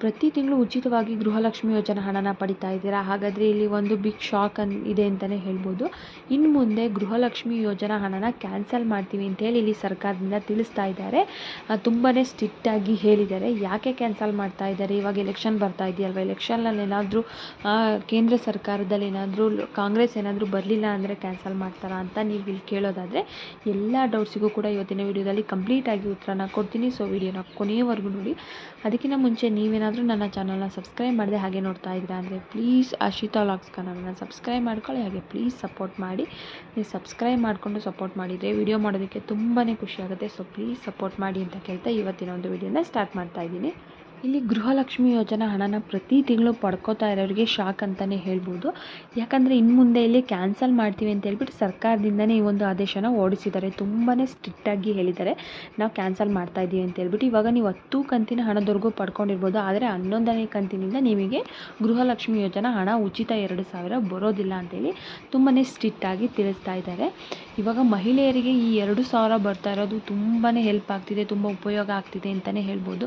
ಪ್ರತಿ ತಿಂಗಳು ಉಚಿತವಾಗಿ ಗೃಹಲಕ್ಷ್ಮಿ ಯೋಜನೆ ಹಣನ ಪಡಿತಾ ಇದ್ದೀರಾ? ಹಾಗಾದರೆ ಇಲ್ಲಿ ಒಂದು ಬಿಗ್ ಶಾಕ್ ಅನ್ ಇದೆ ಅಂತಲೇ ಹೇಳ್ಬೋದು. ಇನ್ನು ಮುಂದೆ ಗೃಹಲಕ್ಷ್ಮಿ ಯೋಜನಾ ಹಣನ ಕ್ಯಾನ್ಸಲ್ ಮಾಡ್ತೀವಿ ಅಂತೇಳಿ ಇಲ್ಲಿ ಸರ್ಕಾರದಿಂದ ತಿಳಿಸ್ತಾ ಇದ್ದಾರೆ. ತುಂಬಾ ಸ್ಟ್ರಿಕ್ಟಾಗಿ ಹೇಳಿದ್ದಾರೆ. ಯಾಕೆ ಕ್ಯಾನ್ಸಲ್ ಮಾಡ್ತಾ ಇದ್ದಾರೆ? ಇವಾಗ ಎಲೆಕ್ಷನ್ ಬರ್ತಾ ಇದೆಯಲ್ವ? ಎಲೆಕ್ಷನಲ್ಲಿ ಏನಾದರೂ ಕೇಂದ್ರ ಸರ್ಕಾರದಲ್ಲಿ ಏನಾದರೂ, ಕಾಂಗ್ರೆಸ್ ಏನಾದರೂ ಬರಲಿಲ್ಲ ಅಂದರೆ ಕ್ಯಾನ್ಸಲ್ ಮಾಡ್ತಾರಾ ಅಂತ ನೀವು ಇಲ್ಲಿ ಕೇಳೋದಾದರೆ, ಎಲ್ಲ ಡೌಟ್ಸಿಗೂ ಕೂಡ ಇವತ್ತಿನ ವಿಡಿಯೋದಲ್ಲಿ ಕಂಪ್ಲೀಟಾಗಿ ಉತ್ತರನ ಕೊಡ್ತೀನಿ. ಸೊ ವಿಡಿಯೋನ ಕೊನೆಯವರೆಗೂ ನೋಡಿ. ಅದಕ್ಕಿಂತ ಮುಂಚೆ ನೀವೇನಾದರೂ ನನ್ನ ಚಾನಲ್ನ ಸಬ್ಸ್ಕ್ರೈಬ್ ಮಾಡಿದೆ ಹಾಗೆ ನೋಡ್ತಾ ಇದ್ದೀರಾ ಅಂದರೆ ಪ್ಲೀಸ್ ಅಶಿತಾ ವ್ಲಾಗ್ಸ್ ಕನ್ನಡನ ಸಬ್ಸ್ಕ್ರೈಬ್ ಮಾಡ್ಕೊಳ್ಳಿ, ಹಾಗೆ ಪ್ಲೀಸ್ ಸಪೋರ್ಟ್ ಮಾಡಿ. ನೀವು ಸಬ್ಸ್ಕ್ರೈಬ್ ಮಾಡಿಕೊಂಡು ಸಪೋರ್ಟ್ ಮಾಡಿದರೆ ವಿಡಿಯೋ ಮಾಡೋದಕ್ಕೆ ತುಂಬಾ ಖುಷಿಯಾಗುತ್ತೆ ಸೊ ಪ್ಲೀಸ್ ಸಪೋರ್ಟ್ ಮಾಡಿ ಅಂತ ಕೇಳ್ತಾ ಇವತ್ತಿನ ಒಂದು ವಿಡಿಯೋನ ಸ್ಟಾರ್ಟ್ ಮಾಡ್ತಾ ಇದ್ದೀನಿ. ಇಲ್ಲಿ ಗೃಹಲಕ್ಷ್ಮಿ ಯೋಜನಾ ಹಣನ ಪ್ರತಿ ತಿಂಗಳು ಪಡ್ಕೋತಾ ಇರೋರಿಗೆ ಶಾಕ್ ಅಂತಲೇ ಹೇಳ್ಬೋದು. ಯಾಕಂದರೆ ಇನ್ನು ಮುಂದೆ ಇಲ್ಲಿ ಕ್ಯಾನ್ಸಲ್ ಮಾಡ್ತೀವಿ ಅಂತ ಹೇಳ್ಬಿಟ್ಟು ಸರ್ಕಾರದಿಂದನೇ ಈ ಒಂದು ಆದೇಶನ ಓಡಿಸಿದ್ದಾರೆ ತುಂಬಾ ಸ್ಟ್ರಿಕ್ಟಾಗಿ ಹೇಳಿದ್ದಾರೆ. ನಾವು ಕ್ಯಾನ್ಸಲ್ ಮಾಡ್ತಾ ಇದ್ದೀವಿ ಅಂತ ಹೇಳ್ಬಿಟ್ಟು ಇವಾಗ ನೀವು ಹತ್ತು ಕಂತಿನ ಹಣದವರೆಗೂ ಪಡ್ಕೊಂಡಿರ್ಬೋದು. ಆದರೆ ಹನ್ನೊಂದನೇ ಕಂತಿನಿಂದ ನಿಮಗೆ ಗೃಹಲಕ್ಷ್ಮಿ ಯೋಜನಾ ಹಣ ಉಚಿತ ಎರಡು ಸಾವಿರ ಬರೋದಿಲ್ಲ ಅಂತೇಳಿ ತುಂಬಾ ಸ್ಟ್ರಿಕ್ಟಾಗಿ ತಿಳಿಸ್ತಾ ಇದ್ದಾರೆ. ಇವಾಗ ಮಹಿಳೆಯರಿಗೆ ಈ ಎರಡು ಸಾವಿರ ಬರ್ತಾ ಇರೋದು ತುಂಬಾ ಹೆಲ್ಪ್ ಆಗ್ತಿದೆ, ತುಂಬ ಉಪಯೋಗ ಆಗ್ತಿದೆ ಅಂತಲೇ ಹೇಳ್ಬೋದು.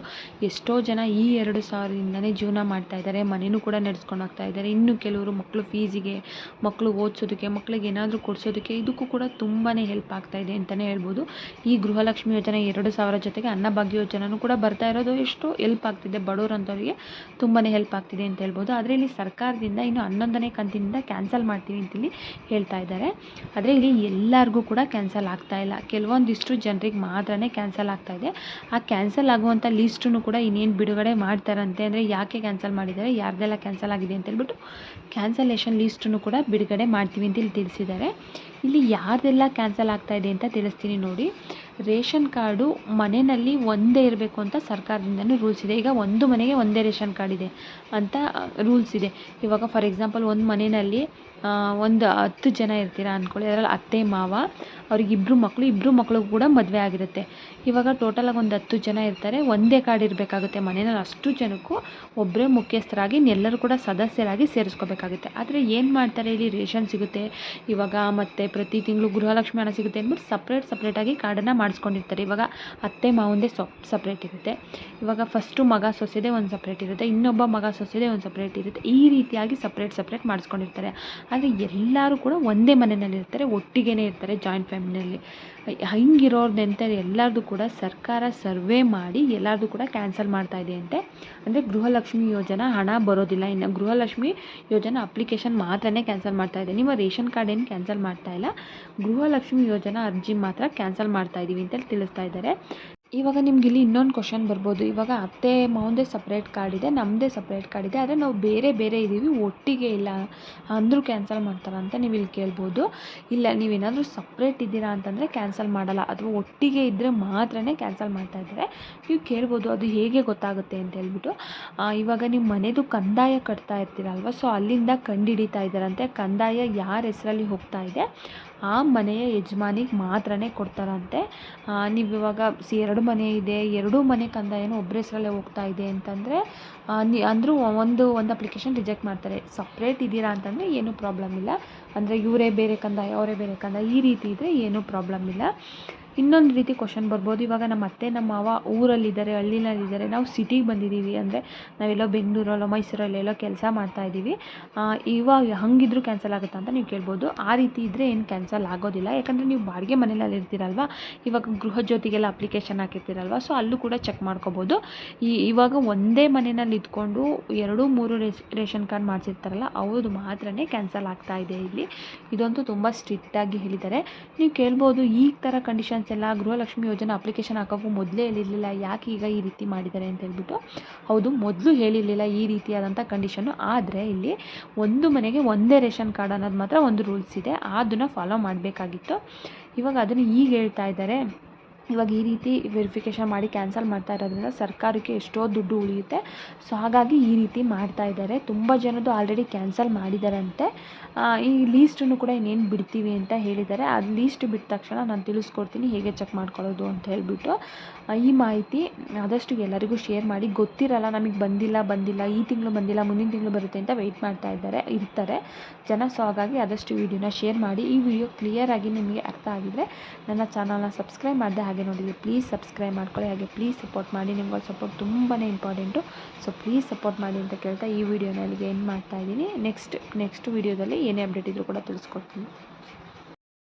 ಎಷ್ಟೋ ಜನ ಈ ಎರಡು ಸಾವಿರದಿಂದಲೇ ಜೀವನ ಮಾಡ್ತಾ ಇದ್ದಾರೆ ಮನೆಯೂ ಕೂಡ ನಡೆಸ್ಕೊಂಡು ಹೋಗ್ತಾ ಇದ್ದಾರೆ. ಇನ್ನು ಕೆಲವರು ಮಕ್ಕಳು ಫೀಸಿಗೆ, ಮಕ್ಕಳು ಓದಿಸೋದಕ್ಕೆ, ಮಕ್ಕಳಿಗೆ ಏನಾದರೂ ಕೊಡಿಸೋದಕ್ಕೆ ಇದಕ್ಕೂ ಕೂಡ ತುಂಬಾ ಹೆಲ್ಪ್ ಆಗ್ತಾ ಇದೆ ಅಂತಲೇ ಹೇಳ್ಬೋದು. ಈ ಗೃಹಲಕ್ಷ್ಮಿ ಯೋಜನೆ ಎರಡು ಸಾವಿರ ಜೊತೆಗೆ ಅನ್ನಭಾಗ್ಯ ಯೋಜನೆಯೂ ಕೂಡ ಬರ್ತಾ ಇರೋದು ಎಷ್ಟು ಹೆಲ್ಪ್ ಆಗ್ತಿದೆ. ಬಡವರಂಥವ್ರಿಗೆ ತುಂಬಾ ಹೆಲ್ಪ್ ಆಗ್ತಿದೆ ಅಂತ ಹೇಳ್ಬೋದು. ಆದರೆ ಇಲ್ಲಿ ಸರ್ಕಾರದಿಂದ ಇನ್ನು ಹನ್ನೊಂದನೇ ಕಂತಿನಿಂದ ಕ್ಯಾನ್ಸಲ್ ಮಾಡ್ತೀವಿ ಅಂತೇಳಿ ಹೇಳ್ತಾ ಇದ್ದಾರೆ. ಆದರೆ ಇಲ್ಲಿ ಎಲ್ಲರಿಗೂ ಕೂಡ ಕ್ಯಾನ್ಸಲ್ ಆಗ್ತಾ ಇಲ್ಲ. ಕೆಲವೊಂದಿಷ್ಟು ಜನರಿಗೆ ಮಾತ್ರನೇ ಕ್ಯಾನ್ಸಲ್ ಆಗ್ತಾ ಇದೆ. ಆ ಕ್ಯಾನ್ಸಲ್ ಆಗುವಂಥ ಲೀಸ್ಟನ್ನು ಕೂಡ ಇನ್ನೇನು ಬಿಡುಗಡೆ ಮಾಡ್ತಾರಂತೆ ಅಂದರೆ ಯಾಕೆ ಕ್ಯಾನ್ಸಲ್ ಮಾಡಿದ್ದಾರೆ, ಯಾರ್ದೆಲ್ಲ ಕ್ಯಾನ್ಸಲ್ ಆಗಿದೆ ಅಂತ ಹೇಳ್ಬಿಟ್ಟು ಕ್ಯಾನ್ಸಲೇಷನ್ ಲೀಸ್ಟನ್ನು ಕೂಡ ಬಿಡುಗಡೆ ಮಾಡ್ತೀವಿ ಅಂತ ಇಲ್ಲಿ ತಿಳಿಸಿದ್ದಾರೆ. ಇಲ್ಲಿ ಯಾರ್ದೆಲ್ಲ ಕ್ಯಾನ್ಸಲ್ ಆಗ್ತಾ ಇದೆ ಅಂತ ತಿಳಿಸ್ತೀನಿ ನೋಡಿ. ರೇಷನ್ ಕಾರ್ಡು ಮನೆಯಲ್ಲಿ ಒಂದೇ ಇರಬೇಕು ಅಂತ ಸರ್ಕಾರದಿಂದನೂ ರೂಲ್ಸ್ ಇದೆ. ಈಗ ಒಂದು ಮನೆಗೆ ಒಂದೇ ರೇಷನ್ ಕಾರ್ಡ್ ಇದೆ ಅಂತ ರೂಲ್ಸ್ ಇದೆ. ಇವಾಗ ಫಾರ್ ಎಕ್ಸಾಂಪಲ್ ಒಂದು ಮನೆಯಲ್ಲಿ ಒಂದು ಹತ್ತು ಜನ ಇರ್ತೀರ ಅಂದ್ಕೊಳ್ಳಿ ಅದರಲ್ಲಿ ಅತ್ತೆ, ಮಾವ ಅವ್ರಿಗೆ ಇಬ್ಬರು ಮಕ್ಕಳು ಇಬ್ಬರು ಮಕ್ಕಳು ಕೂಡ ಮದುವೆ ಆಗಿರುತ್ತೆ. ಇವಾಗ ಟೋಟಲಾಗಿ ಒಂದು ಹತ್ತು ಜನ ಇರ್ತಾರೆ. ಒಂದೇ ಕಾರ್ಡ್ ಇರಬೇಕಾಗುತ್ತೆ ಮನೆಯಲ್ಲಿ. ಅಷ್ಟು ಜನಕ್ಕೂ ಒಬ್ಬರೇ ಮುಖ್ಯಸ್ಥರಾಗಿ ಎಲ್ಲರೂ ಕೂಡ ಸದಸ್ಯರಾಗಿ ಸೇರಿಸ್ಕೋಬೇಕಾಗುತ್ತೆ. ಆದರೆ ಏನು ಮಾಡ್ತಾರೆ ಇಲ್ಲಿ ರೇಷನ್ ಸಿಗುತ್ತೆ. ಇವಾಗ ಮತ್ತು ಪ್ರತಿ ತಿಂಗಳು ಗೃಹಲಕ್ಷ್ಮಿ ಹಣ ಸಿಗುತ್ತೆ ಅಂದ್ಬಿಟ್ಟು ಸಪ್ರೇಟ್ ಸಪ್ರೇಟಾಗಿ ಕಾರ್ಡನ್ನು ಮಾಡಿಸ್ಕೊಂಡಿರ್ತಾರೆ. ಇವಾಗ ಅತ್ತೆ ಮಾವಂದೇ ಸೊ ಸಪ್ರೇಟ್ ಇರುತ್ತೆ. ಇವಾಗ ಫಸ್ಟು ಮಗ ಸೊಸೆದೇ ಒಂದು ಸಪ್ರೇಟ್ ಇರುತ್ತೆ. ಇನ್ನೊಬ್ಬ ಮಗ ಸೊಸೆದೇ ಒಂದು ಸಪ್ರೇಟ್ ಇರುತ್ತೆ. ಈ ರೀತಿಯಾಗಿ ಸಪ್ರೇಟ್ ಸಪ್ರೇಟ್ ಮಾಡಿಸ್ಕೊಂಡಿರ್ತಾರೆ. ಆದರೆ ಎಲ್ಲರೂ ಕೂಡ ಒಂದೇ ಮನೆಯಲ್ಲಿ ಇರ್ತಾರೆ. ಒಟ್ಟಿಗೆ ಇರ್ತಾರೆ ಜಾಯಿಂಟ್ ಫ್ಯಾಮಿಲಿಯಲ್ಲಿ ಅಂತ ಎಲ್ಲರದು ಕೂಡ ಸರ್ಕಾರ ಸರ್ವೆ ಮಾಡಿ ಎಲ್ಲರದು ಕೂಡ ಕ್ಯಾನ್ಸಲ್ ಮಾಡ್ತಾ ಇದೆ ಅಂತೆ. ಅಂದರೆ ಗೃಹಲಕ್ಷ್ಮಿ ಯೋಜನಾ ಹಣ ಬರೋದಿಲ್ಲ. ಇನ್ನು ಗೃಹಲಕ್ಷ್ಮಿ ಯೋಜನಾ ಅಪ್ಲಿಕೇಶನ್ ಮಾತ್ರನೇ ಕ್ಯಾನ್ಸಲ್ ಮಾಡ್ತಾ ಇದೆ. ನಿಮ್ಮ ರೇಷನ್ ಕಾರ್ಡ್ ಏನು ಕ್ಯಾನ್ಸಲ್ ಮಾಡ್ತಾ ಇಲ್ಲ. ಗೃಹಲಕ್ಷ್ಮಿ ಯೋಜನಾ ಅರ್ಜಿ ಮಾತ್ರ ಕ್ಯಾನ್ಸಲ್ ಮಾಡ್ತಾ ಇದ್ದೀವಿ ಅಂತ ತಿಳಿಸ್ತಾ ಇದ್ದಾರೆ. ಇವಾಗ ನಿಮ್ಗೆ ಇಲ್ಲಿ ಇನ್ನೊಂದು ಕ್ವಶನ್ ಬರ್ಬೋದು. ಇವಾಗ ಅತ್ತೆ, ಮಾವಂದೇ ಸಪ್ರೇಟ್ ಕಾರ್ಡ್ ಇದೆ ನಮ್ಮದೇ ಸಪ್ರೇಟ್ ಕಾರ್ಡ್ ಇದೆ. ಆದರೆ ನಾವು ಬೇರೆ ಬೇರೆ ಇದ್ದೀವಿ ಒಟ್ಟಿಗೆ ಇಲ್ಲ. ಅಂದರೂ ಕ್ಯಾನ್ಸಲ್ ಮಾಡ್ತಾರಾ ಅಂತ ನೀವು ಇಲ್ಲಿ ಕೇಳ್ಬೋದು. ಇಲ್ಲ ನೀವೇನಾದರೂ ಸಪ್ರೇಟ್ ಇದ್ದೀರಾ ಅಂತಂದರೆ ಕ್ಯಾನ್ಸಲ್ ಮಾಡಲ್ಲ. ಅಥವಾ ಒಟ್ಟಿಗೆ ಇದ್ದರೆ ಮಾತ್ರ ಕ್ಯಾನ್ಸಲ್ ಮಾಡ್ತಾ ಇದ್ದಾರೆ. ನೀವು ಕೇಳ್ಬೋದು, ಅದು ಹೇಗೆ ಗೊತ್ತಾಗುತ್ತೆ ಅಂತ ಹೇಳ್ಬಿಟ್ಟು. ಇವಾಗ ನಿಮ್ಮ ಮನೆದು ಕಂದಾಯ ಕಟ್ತಾ ಇರ್ತೀರಲ್ವ? ಸೊ ಅಲ್ಲಿಂದ ಕಂಡುಹಿಡಿತಾ ಇದ್ದಾರಂತೆ ಕಂದಾಯ ಯಾರ ಹೆಸರಲ್ಲಿ ಹೋಗ್ತಾ ಇದೆ, ಆ ಮನೆಯ ಯಜಮಾನಿಗೆ ಮಾತ್ರನೇ ಕೊಡ್ತಾರಂತೆ. ನೀವು ಇವಾಗ ಸಿ ಎರಡು ಮನೆ ಇದೆ, ಎರಡೂ ಮನೆ ಕಂದಾಯನೂ ಒಬ್ಬರ ಹೆಸರಲ್ಲೇ ಹೋಗ್ತಾ ಇದೆ ಅಂತಂದರೆ ಅಂದರೂ ಒಂದು ಒಂದು ಅಪ್ಲಿಕೇಶನ್ ರಿಜೆಕ್ಟ್ ಮಾಡ್ತಾರೆ. ಸಪ್ರೇಟ್ ಇದ್ದೀರಾ ಅಂತಂದರೆ ಏನೂ ಪ್ರಾಬ್ಲಮ್ ಇಲ್ಲ. ಅಂದರೆ ಇವರೇ ಬೇರೆ ಕಂದಾಯ, ಅವರೇ ಬೇರೆ ಕಂದಾಯ, ಈ ರೀತಿ ಇದ್ದರೆ ಏನೂ ಪ್ರಾಬ್ಲಮ್ ಇಲ್ಲ. ಇನ್ನೊಂದು ರೀತಿ ಕ್ವಶನ್ ಬರ್ಬೋದು. ಇವಾಗ ನಮ್ಮ ಅತ್ತೆ, ನಮ್ಮ ಮಾವ ಊರಲ್ಲಿದ್ದಾರೆ, ಹಳ್ಳಿನಲ್ಲಿದ್ದಾರೆ. ನಾವು ಸಿಟಿಗೆ ಬಂದಿದ್ದೀವಿ ಅಂದರೆ ನಾವೆಲ್ಲೋ ಬೆಂಗಳೂರಲ್ಲೋ ಮೈಸೂರಲ್ಲೆಲ್ಲೋ ಕೆಲಸ ಮಾಡ್ತಾ ಇದ್ದೀವಿ. ಇವಾಗ ಹಂಗಿದ್ರೂ ಕ್ಯಾನ್ಸಲ್ ಆಗುತ್ತಾ ಅಂತ ನೀವು ಕೇಳ್ಬೋದು. ಆ ರೀತಿ ಇದ್ದರೆ ಏನು ಕ್ಯಾನ್ಸಲ್ ಆಗೋದಿಲ್ಲ. ಯಾಕಂದರೆ ನೀವು ಬಾಡಿಗೆ ಮನೇಲಿ ಇರ್ತೀರಲ್ವ? ಇವಾಗ ಗೃಹ ಜ್ಯೋತಿಗೆಲ್ಲ ಅಪ್ಲಿಕೇಶನ್ ಹಾಕಿರ್ತೀರಲ್ವ? ಸೊ ಅಲ್ಲೂ ಕೂಡ ಚೆಕ್ ಮಾಡ್ಕೋಬೋದು. ಈ, ಇವಾಗ ಒಂದೇ ಮನೆಯಲ್ಲಿ ಇದ್ಕೊಂಡು ಎರಡು, ಮೂರು ರೇಷನ್ ಕಾರ್ಡ್ ಮಾಡಿಸಿರ್ತಾರಲ್ಲ, ಅವ್ರದ್ದು ಮಾತ್ರನೇ ಕ್ಯಾನ್ಸಲ್ ಆಗ್ತಾ ಇದೆ ಇಲ್ಲಿ. ಇದಂತೂ ತುಂಬ ಸ್ಟ್ರಿಕ್ಟಾಗಿ ಹೇಳಿದ್ದಾರೆ. ನೀವು ಕೇಳ್ಬೋದು, ಈ ಥರ ಕಂಡೀಷನ್ಸ್ ಎಲ್ಲ ಗೃಹಲಕ್ಷ್ಮಿ ಯೋಜನೆ ಅಪ್ಲಿಕೇಶನ್ ಹಾಕೋಕ್ಕೂ ಮೊದಲೇ ಹೇಳಿರಲಿಲ್ಲ, ಯಾಕೆ ಈಗ ಈ ರೀತಿ ಮಾಡಿದ್ದಾರೆ ಅಂತ ಹೇಳ್ಬಿಟ್ಟು. ಹೌದು, ಮೊದಲು ಹೇಳಿರಲಿಲ್ಲ ಈ ರೀತಿಯಾದಂಥ ಕಂಡೀಷನ್ನು ಆದರೆ ಇಲ್ಲಿ ಒಂದು ಮನೆಗೆ ಒಂದೇ ರೇಷನ್ ಕಾರ್ಡ್ ಅನ್ನೋದು ಮಾತ್ರ ಒಂದು ರೂಲ್ಸ್ ಇದೆ. ಅದನ್ನು ಫಾಲೋ ಮಾಡಬೇಕಾಗಿತ್ತು. ಇವಾಗ ಅದನ್ನು ಈಗ ಹೇಳ್ತಾ ಇದ್ದಾರೆ. ಇವಾಗ ಈ ರೀತಿ ವೆರಿಫಿಕೇಷನ್ ಮಾಡಿ ಕ್ಯಾನ್ಸಲ್ ಮಾಡ್ತಾ ಇರೋದ್ರಿಂದ ಸರ್ಕಾರಕ್ಕೆ ಎಷ್ಟೋ ದುಡ್ಡು ಉಳಿಯುತ್ತೆ. ಸೊ ಹಾಗಾಗಿ ಈ ರೀತಿ ಮಾಡ್ತಾ ಇದ್ದಾರೆ. ತುಂಬ ಜನದ್ದು ಆಲ್ರೆಡಿ ಕ್ಯಾನ್ಸಲ್ ಮಾಡಿದ್ದಾರಂತೆ ಈ ಲೀಸ್ಟನ್ನು ಕೂಡ ಇನ್ನೇನು ಬಿಡ್ತೀವಿ ಅಂತ ಹೇಳಿದ್ದಾರೆ. ಅದು ಲೀಸ್ಟ್ ಬಿಟ್ಟ ತಕ್ಷಣ ನಾನು ತಿಳಿಸ್ಕೊಡ್ತೀನಿ ಹೇಗೆ ಚೆಕ್ ಮಾಡ್ಕೊಳ್ಳೋದು ಅಂತ ಹೇಳಿಬಿಟ್ಟು. ಈ ಮಾಹಿತಿ ಆದಷ್ಟು ಎಲ್ಲರಿಗೂ ಶೇರ್ ಮಾಡಿ. ಗೊತ್ತಿರಲ್ಲ, ನಮಗೆ ಬಂದಿಲ್ಲ ಬಂದಿಲ್ಲ, ಈ ತಿಂಗಳು ಬಂದಿಲ್ಲ, ಮುಂದಿನ ತಿಂಗಳು ಬರುತ್ತೆ ಅಂತ ವೆಯ್ಟ್ ಮಾಡ್ತಾ ಇದ್ದಾರೆ, ಇರ್ತಾರೆ. ಜನ ಸೊ ಹಾಗಾಗಿ ಆದಷ್ಟು ವಿಡಿಯೋನ ಶೇರ್ ಮಾಡಿ. ಈ ವಿಡಿಯೋ ಕ್ಲಿಯರಾಗಿ ನಿಮಗೆ ಅರ್ಥ ಆಗಿದರೆ ನನ್ನ ಚಾನಲ್ನ ಸಬ್ಸ್ಕ್ರೈಬ್ ಮಾಡಿದೆ ಹಾಗೆ ಹಾಗೆ ನೋಡಿದರೆ ಪ್ಲೀಸ್ ಸಬ್ಸ್ಕ್ರೈಬ್ ಮಾಡ್ಕೊಳ್ಳಿ, ಹಾಗೆ ಪ್ಲೀಸ್ ಸಪೋರ್ಟ್ ಮಾಡಿ. ನಿಮ್ಗಳ ಸಪೋರ್ಟ್ ತುಂಬಾ ಇಂಪಾರ್ಟೆಂಟು ಸೊ ಪ್ಲೀಸ್ ಸಪೋರ್ಟ್ ಮಾಡಿ ಅಂತ ಕೇಳ್ತಾ ಈ ವಿಡಿಯೋನ ಅಲ್ಲಿಗೆ ಎಂಡ್ ಮಾಡ್ತಾ ಇದ್ದೀನಿ. ನೆಕ್ಸ್ಟ್ ನೆಕ್ಸ್ಟ್ ವಿಡಿಯೋದಲ್ಲಿ ಏನೇ ಅಪ್ಡೇಟ್ ಇದ್ದರೂ ಕೂಡ ತಿಳಿಸ್ಕೊಡ್ತೀನಿ.